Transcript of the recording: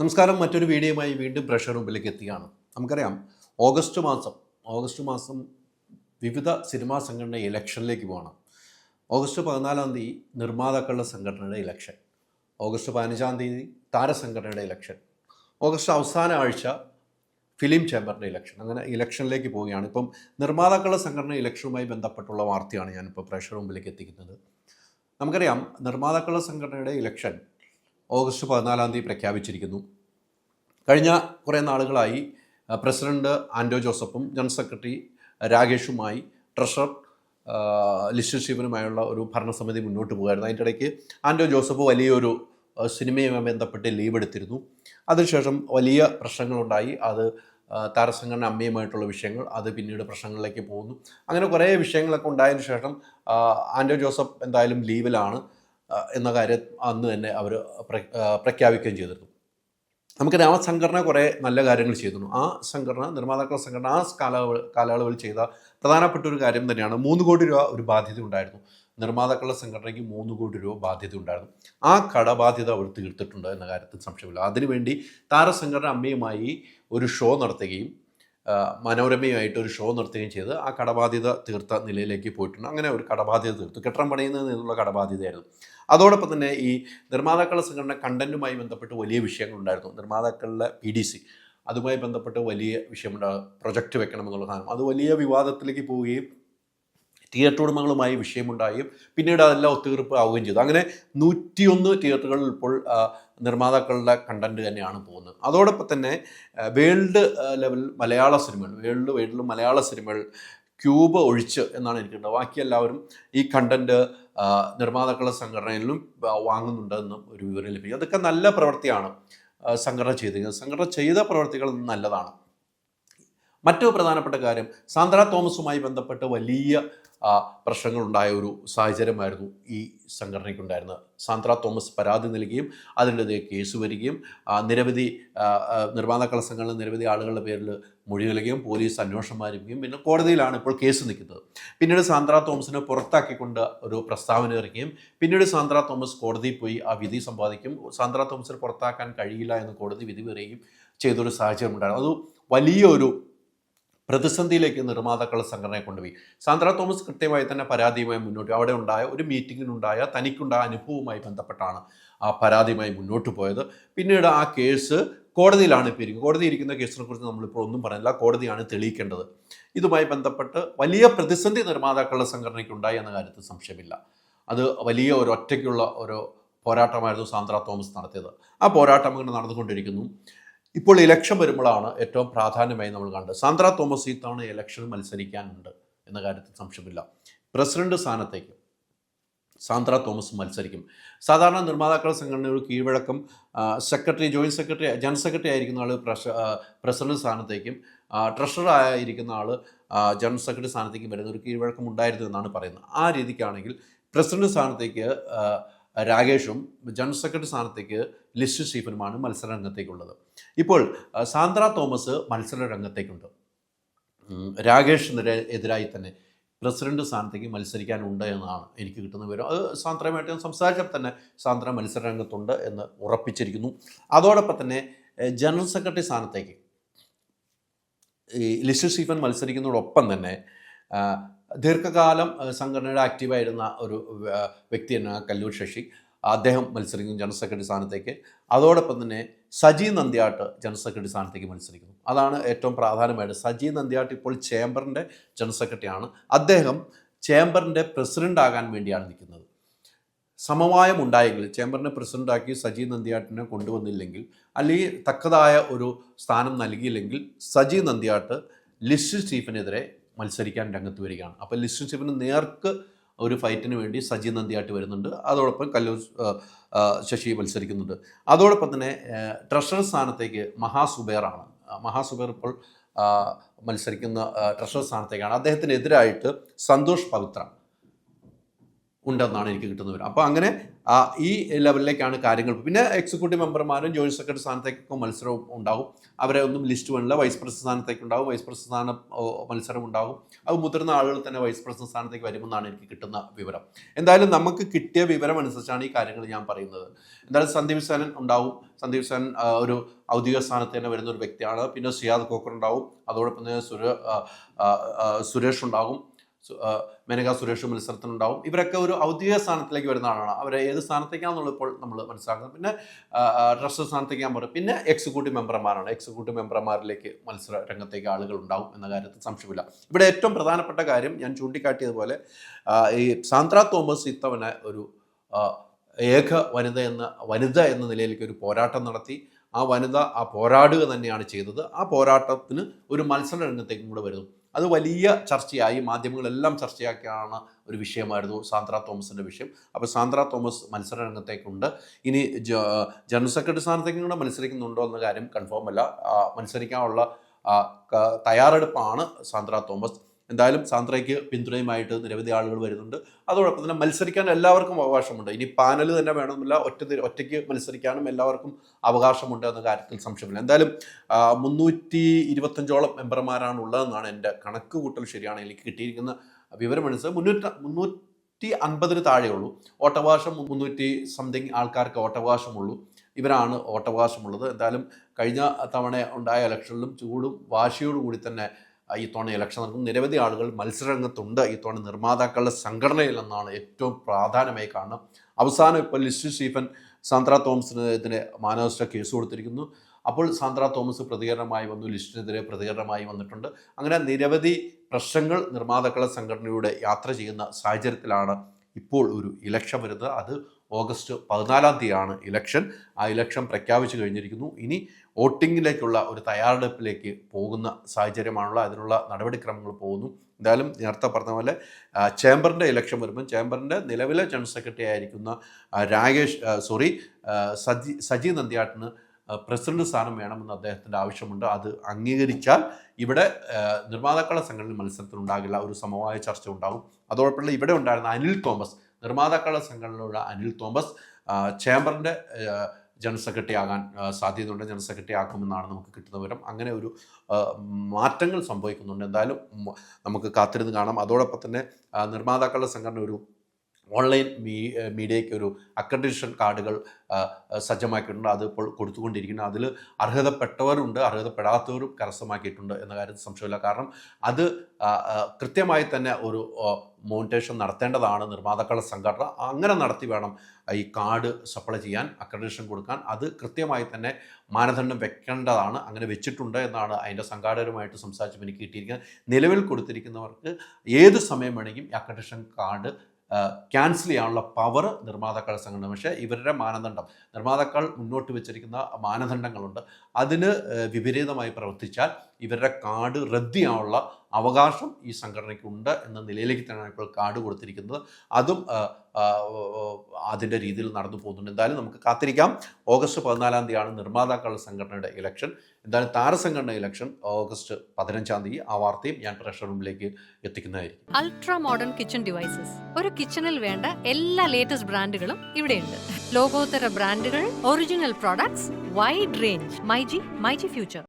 നമസ്കാരം. മറ്റൊരു വീഡിയോയുമായി വീണ്ടും പ്രഷർ റൂമിലേക്ക് എത്തിയാണ്. നമുക്കറിയാം ഓഗസ്റ്റ് മാസം ഓഗസ്റ്റ് മാസം വിവിധ സിനിമാ സംഘടന ഇലക്ഷനിലേക്ക് പോകണം. ഓഗസ്റ്റ് പതിനാലാം തീയതി നിർമ്മാതാക്കളുടെ സംഘടനയുടെ ഇലക്ഷൻ. ഓഗസ്റ്റ് പതിനഞ്ചാം തീയതി താരസംഘടനയുടെ ഇലക്ഷൻ. ഓഗസ്റ്റ് അവസാന ആഴ്ച ഫിലിം ചേംബറിന്റെ ഇലക്ഷൻ. അങ്ങനെ ഇലക്ഷനിലേക്ക് പോവുകയാണ്. ഇപ്പം നിർമ്മാതാക്കളുടെ സംഘടന ഇലക്ഷനുമായി ബന്ധപ്പെട്ടുള്ള വാർത്തയാണ് ഞാനിപ്പോൾ പ്രഷർ മുമ്പിലേക്ക് എത്തിക്കുന്നത്. നമുക്കറിയാം നിർമ്മാതാക്കളുടെ സംഘടനയുടെ ഇലക്ഷൻ ഓഗസ്റ്റ് പതിനാലാം തീയതി പ്രഖ്യാപിച്ചിരിക്കുന്നു. കഴിഞ്ഞ കുറേ നാളുകളായി പ്രസിഡന്റ് ആൻഡോ ജോസഫും ജനറൽ സെക്രട്ടറി രാകേഷുമായി ട്രഷറർ ലിസ്റ്റർ ഒരു ഭരണസമിതി മുന്നോട്ട് പോകുമായിരുന്നു. അതിന്റെ ഇടയ്ക്ക് ആൻഡോ ജോസഫ് വലിയൊരു സിനിമയുമായി ബന്ധപ്പെട്ട് ലീവ് എടുത്തിരുന്നു. അതിനുശേഷം വലിയ പ്രശ്നങ്ങളുണ്ടായി. അത് താരസംഘടന അമ്മയുമായിട്ടുള്ള വിഷയങ്ങൾ അത് പിന്നീട് പ്രശ്നങ്ങളിലേക്ക് പോകുന്നു. അങ്ങനെ കുറേ വിഷയങ്ങളൊക്കെ ഉണ്ടായതിനു ശേഷം ആൻഡോ ജോസഫ് എന്തായാലും ലീവിലാണ്. എന്ന കാര്യം അന്ന് തന്നെ അവർ പ്രഖ്യാപിക്കുകയും ചെയ്തിരുന്നു. നമുക്കറിയാം ആ സംഘടന കുറേ നല്ല കാര്യങ്ങൾ ചെയ്തിരുന്നു. ആ സംഘടന നിർമ്മാതാക്കളുടെ സംഘടന ആ കാലയളവ് കാലയളവിൽ ചെയ്ത പ്രധാനപ്പെട്ട ഒരു കാര്യം തന്നെയാണ് മൂന്ന് കോടി രൂപ ഒരു ബാധ്യത ഉണ്ടായിരുന്നു. നിർമ്മാതാക്കളുടെ സംഘടനയ്ക്ക് മൂന്ന് കോടി രൂപ ബാധ്യത ഉണ്ടായിരുന്നു. ആ കടബാധ്യത അവർ തീർത്തിട്ടുണ്ട് എന്ന കാര്യത്തിൽ സംശയമില്ല. അതിനുവേണ്ടി താരസംഘടന അമ്മയുമായി ഒരു ഷോ നടത്തുകയും മനോരമയുമായിട്ട് ഒരു ഷോ നടത്തുകയും ചെയ്ത് ആ കടബാധ്യത തീർത്ത നിലയിലേക്ക് പോയിട്ടുണ്ട്. അങ്ങനെ ഒരു കടബാധ്യത തീർത്തു. കെട്ടിടം പണിയുന്നതിൽ നിന്നുള്ള കടബാധ്യതയായിരുന്നു. അതോടൊപ്പം തന്നെ ഈ നിർമ്മാതാക്കളുടെ സംഘടന കണ്ടന്റുമായി ബന്ധപ്പെട്ട് വലിയ വിഷയങ്ങളുണ്ടായിരുന്നു. നിർമ്മാതാക്കളുടെ പി ഡി സി അതുമായി ബന്ധപ്പെട്ട് വലിയ വിഷയമുണ്ടാകും പ്രൊജക്റ്റ് സാധനം. അത് വലിയ വിവാദത്തിലേക്ക് പോവുകയും തിയേറ്റർ ഉടമകളുമായി വിഷയമുണ്ടായും. പിന്നീട് അതെല്ലാം ഒത്തുതീർപ്പ് ആവുകയും ചെയ്തു. അങ്ങനെ നൂറ്റിയൊന്ന് തിയേറ്ററുകളിൽ ഇപ്പോൾ നിർമ്മാതാക്കളുടെ കണ്ടന്റ് തന്നെയാണ് പോകുന്നത്. അതോടൊപ്പം തന്നെ വേൾഡ് ലെവൽ മലയാള സിനിമകൾ വേൾഡ് വേൾഡിൽ മലയാള സിനിമകൾ ക്യൂബ് ഒഴിച്ച് എന്നാണ് എനിക്കുണ്ട് ബാക്കി എല്ലാവരും ഈ കണ്ടന്റ് നിർമ്മാതാക്കളുടെ സംഘടനയിലും വാങ്ങുന്നുണ്ടെന്നും ഒരു വിവരം ലഭിക്കും. അതൊക്കെ നല്ല പ്രവൃത്തിയാണ് സംഘടന ചെയ്തിരിക്കുന്നത്. സംഘടന ചെയ്ത പ്രവൃത്തികൾ നല്ലതാണ്. മറ്റൊരു പ്രധാനപ്പെട്ട കാര്യം സാന്ദ്ര തോമസുമായി ബന്ധപ്പെട്ട് വലിയ പ്രശ്നങ്ങളുണ്ടായ ഒരു സാഹചര്യമായിരുന്നു ഈ സംഘടനയ്ക്കുണ്ടായിരുന്നത്. സാന്ദ്ര തോമസ് പരാതി നൽകുകയും അതിനെതിരെ കേസ് വരികയും നിരവധി നിർമ്മാണ കളസങ്ങളിൽ നിരവധി ആളുകളുടെ പേരിൽ മൊഴി നൽകുകയും പോലീസ് അന്വേഷണം ആരംഭിക്കുകയും പിന്നെ കോടതിയിലാണ് ഇപ്പോൾ കേസ് നിൽക്കുന്നത്. പിന്നീട് സാന്ദ്ര തോമസിനെ പുറത്താക്കിക്കൊണ്ട് ഒരു പ്രസ്താവന ഇറക്കുകയും പിന്നീട് സാന്ദ്ര തോമസ് കോടതിയിൽ പോയി ആ വിധി സമ്പാദിക്കും. സാന്ദ്ര തോമസിനെ പുറത്താക്കാൻ കഴിയില്ല എന്ന് കോടതി വിധി പറയുകയും ചെയ്തൊരു സാഹചര്യം ഉണ്ടായിരുന്നു അത് വലിയൊരു പ്രതിസന്ധിയിലേക്ക് നിർമ്മാതാക്കളുടെ സംഘടനയെ കൊണ്ടുപോയി. സാന്ദ്ര തോമസ് കൃത്യമായി തന്നെ പരാതിയുമായി മുന്നോട്ട് അവിടെ ഉണ്ടായ ഒരു മീറ്റിങ്ങിനുണ്ടായ തനിക്കുണ്ടായ അനുഭവവുമായി ബന്ധപ്പെട്ടാണ് ആ പരാതിയുമായി മുന്നോട്ട് പോയത്. പിന്നീട് ആ കേസ് കോടതിയിലാണ് ഇപ്പോൾ ഇരിക്കുന്നത്. കോടതി ഇരിക്കുന്ന കേസിനെ കുറിച്ച് നമ്മളിപ്പോൾ ഒന്നും പറയുന്നില്ല കോടതിയാണ് തെളിയിക്കേണ്ടത്. ഇതുമായി ബന്ധപ്പെട്ട് വലിയ പ്രതിസന്ധി നിർമ്മാതാക്കളുടെ സംഘടനയ്ക്ക് ഉണ്ടായി എന്ന കാര്യത്തിൽ സംശയമില്ല. അത് വലിയ ഒരു ഒറ്റയ്ക്കുള്ള ഒരു പോരാട്ടമായിരുന്നു സാന്ദ്ര തോമസ് നടത്തിയത്. ആ പോരാട്ടം ഇങ്ങനെ നടന്നുകൊണ്ടിരിക്കുന്നു. ഇപ്പോൾ ഇലക്ഷൻ വരുമ്പോഴാണ് ഏറ്റവും പ്രാധാന്യമായി നമ്മൾ കണ്ടത്. സാന്ദ്ര തോമസ് ഇത്തവണ ഇലക്ഷൻ മത്സരിക്കാനുണ്ട് എന്ന കാര്യത്തിൽ സംശയമില്ല. പ്രസിഡന്റ് സ്ഥാനത്തേക്ക് സാന്ദ്ര തോമസ് മത്സരിക്കും. സാധാരണ നിർമ്മാതാക്കളുടെ സംഘടനയുടെ കീഴ്വഴക്കം secretary joint secretary general secretary ആയിരിക്കുന്ന ആൾ പ്രസിഡന്റ് സ്ഥാനത്തേക്കും ട്രഷറർ ആയിരിക്കുന്ന ആൾ ജനറൽ സെക്രട്ടറി സ്ഥാനത്തേക്കും വരുന്ന ഒരു കീഴ്വഴക്കം ഉണ്ടായിരുന്നു എന്നാണ് പറയുന്നത്. ആ രീതിക്കാണെങ്കിൽ പ്രസിഡന്റ് സ്ഥാനത്തേക്ക് രാകേഷും ജനറൽ സെക്രട്ടറി സ്ഥാനത്തേക്ക് ലിസ്റ്റ് സ്റ്റീഫനുമാണ് മത്സര രംഗത്തേക്കുള്ളത് ഇപ്പോൾ സാന്ദ്ര തോമസ് മത്സര രംഗത്തേക്കുണ്ട് രാകേഷിനെതിരെ എതിരായി തന്നെ പ്രസിഡന്റ് സ്ഥാനത്തേക്ക് മത്സരിക്കാനുണ്ട് എന്നാണ് എനിക്ക് കിട്ടുന്ന വിവരം. അത് സാന്ദ്രയുമായിട്ട് ഞാൻ സംസാരിച്ചപ്പോൾ തന്നെ സാന്ദ്ര മത്സര രംഗത്തുണ്ട് എന്ന് ഉറപ്പിച്ചിരിക്കുന്നു. അതോടൊപ്പം തന്നെ ജനറൽ സെക്രട്ടറി സ്ഥാനത്തേക്ക് ഈ ലിസ്റ്റ് സ്റ്റീഫൻ മത്സരിക്കുന്നതോടൊപ്പം തന്നെ ദീർഘകാലം സംഘടനയുടെ ആക്റ്റീവായിരുന്ന ഒരു വ്യക്തി തന്നെയാണ് കല്ലൂർ ശശി. അദ്ദേഹം മത്സരിക്കും ജനറൽ സെക്രട്ടറി സ്ഥാനത്തേക്ക്. അതോടൊപ്പം തന്നെ സജി നന്ദ്യാട്ട് ജനറൽ സെക്രട്ടറി സ്ഥാനത്തേക്ക് മത്സരിക്കുന്നു. അതാണ് ഏറ്റവും പ്രാധാന്യമായിട്ട് സജി നന്ദ്യാട്ട് ഇപ്പോൾ ചേംബറിന്റെ ജനറൽ സെക്രട്ടറിയാണ്. അദ്ദേഹം ചേംബറിന്റെ പ്രസിഡന്റ് ആകാൻ വേണ്ടിയാണ് നിൽക്കുന്നത്. സമവായം ഉണ്ടായെങ്കിൽ ചേംബറിനെ പ്രസിഡന്റാക്കി സജി നന്ദിയാട്ടിനെ കൊണ്ടുവന്നില്ലെങ്കിൽ അല്ലെങ്കിൽ തക്കതായ ഒരു സ്ഥാനം നൽകിയില്ലെങ്കിൽ സജി നന്ദിയാട്ട് ലിസ്റ്റ് സ്റ്റീഫനെതിരെ മത്സരിക്കാൻ രംഗത്ത് വരികയാണ്. അപ്പോൾ ലിസ്റ്റ് സ്റ്റീഫന് നേർക്ക് ഒരു ഫൈറ്റിന് വേണ്ടി സജി നന്ദിയായിട്ട് വരുന്നുണ്ട്. അതോടൊപ്പം കല്ലൂർ ശശി മത്സരിക്കുന്നുണ്ട്. അതോടൊപ്പം തന്നെ ട്രഷറർ സ്ഥാനത്തേക്ക് മഹാസുബേറാണ് മഹാസുബേർ ഇപ്പോൾ മത്സരിക്കുന്ന ട്രഷറർ സ്ഥാനത്തേക്കാണ്. അദ്ദേഹത്തിനെതിരായിട്ട് സന്തോഷ് പവിത്ര ഉണ്ടെന്നാണ് എനിക്ക് കിട്ടുന്ന വിവരം. അപ്പോൾ അങ്ങനെ ഈ ലെവലിലേക്കാണ് കാര്യങ്ങൾ. പിന്നെ എക്സിക്യൂട്ടീവ് മെമ്പർമാരും ജോയിന്റ് സെക്രട്ടറി സ്ഥാനത്തേക്കൊക്കെ മത്സരവും ഉണ്ടാകും. അവരെ ഒന്നും ലിസ്റ്റ് വേണില്ല. വൈസ് പ്രസിഡന്റ് സ്ഥാനത്തേക്ക് ഉണ്ടാകും. വൈസ് പ്രസിഡന്റ് സ്ഥാനം മത്സരം ഉണ്ടാകും. അത് മുതിർന്ന ആളുകൾ തന്നെ വൈസ് പ്രസിഡന്റ് സ്ഥാനത്തേക്ക് വരുമെന്നാണ് എനിക്ക് കിട്ടുന്ന വിവരം. എന്തായാലും നമുക്ക് കിട്ടിയ വിവരം അനുസരിച്ചാണ് ഈ കാര്യങ്ങൾ ഞാൻ പറയുന്നത്. എന്തായാലും സന്ദീപ് സേനൻ ഉണ്ടാവും. സന്ദീപ് സേനൻ ഒരു ഔദ്യോഗിക സ്ഥാനത്ത് തന്നെ വരുന്ന ഒരു വ്യക്തിയാണ്. പിന്നെ സിയാദ് കോക്കർ ഉണ്ടാവും. അതോടൊപ്പം തന്നെ സുരേഷ് ഉണ്ടാകും. മേനക സുരേഷ് മത്സരത്തിനുണ്ടാവും ഇവരൊക്കെ ഒരു ഔദ്യോഗിക സ്ഥാനത്തിലേക്ക് വരുന്ന ആളാണ്. അവരെ ഏത് സ്ഥാനത്തേക്കാണെന്നുള്ളത് ഇപ്പോൾ നമ്മൾ മനസ്സിലാക്കുന്നത് പിന്നെ ട്രസ്റ്റ് സ്ഥാനത്തേക്ക് ഞാൻ പറയും. പിന്നെ എക്സിക്യൂട്ടീവ് മെമ്പർമാരാണ് എക്സിക്യൂട്ടീവ് മെമ്പർമാരിലേക്ക് മത്സര രംഗത്തേക്ക് ആളുകൾ ഉണ്ടാവും എന്ന കാര്യത്തിൽ സംശയമില്ല. ഇവിടെ ഏറ്റവും പ്രധാനപ്പെട്ട കാര്യം ഞാൻ ചൂണ്ടിക്കാട്ടിയതുപോലെ ഈ സാന്ദ്ര തോമസ് ഇത്തവണ ഒരു ഏക വനിത എന്ന വനിത എന്ന നിലയിലേക്ക് ഒരു പോരാട്ടം നടത്തി. ആ വനിത ആ പോരാടുക തന്നെയാണ് ചെയ്തത്. ആ പോരാട്ടത്തിന് ഒരു മത്സര രംഗത്തേക്കും കൂടെ വരുന്നു. അത് വലിയ ചർച്ചയായി മാധ്യമങ്ങളെല്ലാം ചർച്ചയാക്കിയാണ് ഒരു വിഷയമായിരുന്നു സാന്ദ്ര തോമസിന്റെ വിഷയം. അപ്പോൾ സാന്ദ്ര തോമസ് മത്സര രംഗത്തേക്കുണ്ട് ഇനി ജനറൽ സെക്രട്ടറി സ്ഥാനത്തേക്കും കൂടെ മത്സരിക്കുന്നുണ്ടോ എന്ന കാര്യം കൺഫേം അല്ല. മത്സരിക്കാനുള്ള തയ്യാറെടുപ്പാണ് സാന്ദ്ര തോമസ്. എന്തായാലും സാന്ദ്രയ്ക്ക് പിന്തുണയുമായിട്ട് നിരവധി ആളുകൾ വരുന്നുണ്ട്. അതോടൊപ്പം തന്നെ മത്സരിക്കാൻ എല്ലാവർക്കും അവകാശമുണ്ട്. ഇനി പാനൽ തന്നെ വേണമെന്നില്ല ഒറ്റ ഒറ്റയ്ക്ക് മത്സരിക്കാനും എല്ലാവർക്കും അവകാശമുണ്ട് എന്ന കാര്യത്തിൽ സംശയമില്ല. എന്തായാലും മുന്നൂറ്റി ഇരുപത്തഞ്ചോളം മെമ്പർമാരാണ് ഉള്ളതെന്നാണ് എന്റെ കണക്ക് കൂട്ടൽ ശരിയാണ് എനിക്ക് കിട്ടിയിരിക്കുന്ന വിവരമനുസരിച്ച്. മുന്നൂറ്റി മുന്നൂറ്റി അൻപതിന് താഴെയുള്ളൂ. ഓട്ടവകാശം മുന്നൂറ്റി സംതിങ് ആൾക്കാർക്ക് ഓട്ടവകാശമുള്ളൂ. ഇവരാണ് ഓട്ടവകാശമുള്ളത്. എന്തായാലും കഴിഞ്ഞ തവണ ഉണ്ടായ ഇലക്ഷനിലും ചൂടും വാശിയോടുകൂടി തന്നെ ആ, ഈ തവണ ഇലക്ഷൻ നടക്കും നിരവധി ആളുകൾ മത്സരരംഗത്തുണ്ട്. നിർമ്മാതാക്കളുടെ നിർമ്മാതാക്കളുടെ സംഘടനയിലെന്നാണ് ഏറ്റവും പ്രാധാന്യമായി കാണുന്നത്. അവസാനം ഇപ്പോൾ ലിസ്റ്റ് സ്റ്റീഫൻ സാന്ദ്ര തോമസിനെതിരെ മാനവസ്ഥ കേസ് കൊടുത്തിരിക്കുന്നു. അപ്പോൾ സാന്ദ്ര തോമസ് പ്രതികരണമായി വന്നു ലിസ്റ്റിനെതിരെ പ്രതികരണമായി വന്നിട്ടുണ്ട്. അങ്ങനെ നിരവധി പ്രശ്നങ്ങൾ നിർമ്മാതാക്കളുടെ സംഘടനയുടെ യാത്ര ചെയ്യുന്ന സാഹചര്യത്തിലാണ് ഇപ്പോൾ ഒരു ഇലക്ഷൻ വരുന്നത്. അത് ഓഗസ്റ്റ് പതിനാലാം തീയതിയാണ് ഇലക്ഷൻ. ആ ഇലക്ഷൻ പ്രഖ്യാപിച്ചു കഴിഞ്ഞിരിക്കുന്നു. ഇനി വോട്ടിങ്ങിലേക്കുള്ള ഒരു തയ്യാറെടുപ്പിലേക്ക് പോകുന്ന സാഹചര്യമാണുള്ള അതിനുള്ള നടപടിക്രമങ്ങൾ പോകുന്നു. എന്തായാലും നേരത്തെ പറഞ്ഞ പോലെ ചേംബറിന്റെ ഇലക്ഷൻ വരുമ്പം ചേംബറിന്റെ നിലവിലെ ജനറൽ സെക്രട്ടറി ആയിരിക്കുന്ന രാകേഷ് സോറി സജി സജി നന്ദിയാട്ടിന് പ്രസിഡന്റ് സ്ഥാനം വേണമെന്ന് അദ്ദേഹത്തിന്റെ ആവശ്യമുണ്ട്. അത് അംഗീകരിച്ചാൽ ഇവിടെ നിർമ്മാതാക്കളുടെ സംഘടന മത്സരത്തിനുണ്ടാകില്ല. ഒരു സമവായ ചർച്ച ഉണ്ടാകും. അതോടൊപ്പം ഇവിടെ ഉണ്ടായിരുന്ന അനിൽ തോമസ് നിർമ്മാതാക്കളുടെ സംഘടനയിലുള്ള അനിൽ തോമസ് ചേംബറിന്റെ ജനറൽ സെക്രട്ടറി ആകാൻ സാധ്യതയുണ്ട്. ജനറൽ സെക്രട്ടറി ആക്കുമെന്നാണ് നമുക്ക് കിട്ടുന്ന വിവരം. അങ്ങനെ ഒരു മാറ്റങ്ങൾ സംഭവിക്കുന്നുണ്ട്. എന്തായാലും നമുക്ക് കാത്തിരുന്ന് കാണാം. അതോടൊപ്പം തന്നെ നിർമ്മാതാക്കളുടെ സംഘടന ഒരു ഓൺലൈൻ മീ മീഡിയയ്ക്ക് ഒരു അക്കഡിഷൻ കാർഡുകൾ സജ്ജമാക്കിയിട്ടുണ്ട്. ഇപ്പോൾ കൊടുത്തുകൊണ്ടിരിക്കുന്നു. അതിൽ അർഹതപ്പെട്ടവരുണ്ട് അർഹതപ്പെടാത്തവരും കരസ്ഥമാക്കിയിട്ടുണ്ട് എന്ന കാര്യത്തിൽ സംശയമില്ല. കാരണം അത് കൃത്യമായി തന്നെ ഒരു മോണിറ്റേഷൻ നടത്തേണ്ടതാണ്. നിർമ്മാതാക്കളുടെ സംഘടന അങ്ങനെ നടത്തി വേണം ഈ കാർഡ് സപ്ലൈ ചെയ്യാൻ അക്രഡിഷൻ കൊടുക്കാൻ. അത് കൃത്യമായി തന്നെ മാനദണ്ഡം വെക്കേണ്ടതാണ്. അങ്ങനെ വെച്ചിട്ടുണ്ട് എന്നാണ് അതിന്റെ സംഘാടകരുമായിട്ട് സംസാരിച്ചപ്പോൾ എനിക്ക് കിട്ടിയിരിക്കുന്നത്. നിലവിൽ കൊടുത്തിരിക്കുന്നവർക്ക് ഏത് സമയം വേണമെങ്കിലും അക്രഡിഷൻ കാർഡ് ക്യാൻസൽ ചെയ്യാനുള്ള പവർ നിർമ്മാതാക്കൾ സംഘടന. പക്ഷേ ഇവരുടെ മാനദണ്ഡം നിർമ്മാതാക്കൾ മുന്നോട്ട് വെച്ചിരിക്കുന്ന മാനദണ്ഡങ്ങളുണ്ട്. അതിന് വിപരീതമായി പ്രവർത്തിച്ചാൽ ഇവരുടെ കാർഡ് റദ്ദ് അവകാശം ഈ സംഘടനയ്ക്കുണ്ട് എന്ന നിലയിലേക്ക് തന്നെയാണ് ഇപ്പോൾ കാർഡ് കൊടുത്തിരിക്കുന്നത്. അതും അതിന്റെ രീതിയിൽ നടന്നു പോകുന്നുണ്ട്. എന്തായാലും നമുക്ക് കാത്തിരിക്കാം. ഓഗസ്റ്റ് പതിനാലാം തീയതിയാണ് നിർമ്മാതാക്കളുടെ സംഘടനയുടെ ഇലക്ഷൻ എന്തായാലും താരസംഘടന ഇലക്ഷൻ ഓഗസ്റ്റ് പതിനഞ്ചാം തീയതി ആ വാർത്തയും ഞാൻ പ്രഷർ റൂമിലേക്ക് എത്തിക്കുന്നതായിരിക്കും. അൾട്രാ മോഡേൺ കിച്ചൺ ഡിവൈസസ് ഒരു കിച്ചണിൽ വേണ്ട എല്ലാ ലേറ്റസ്റ്റ് ബ്രാൻഡുകളും ഇവിടെയുണ്ട്. ലോകോത്തര ബ്രാൻഡുകൾ original products wide range myG myG future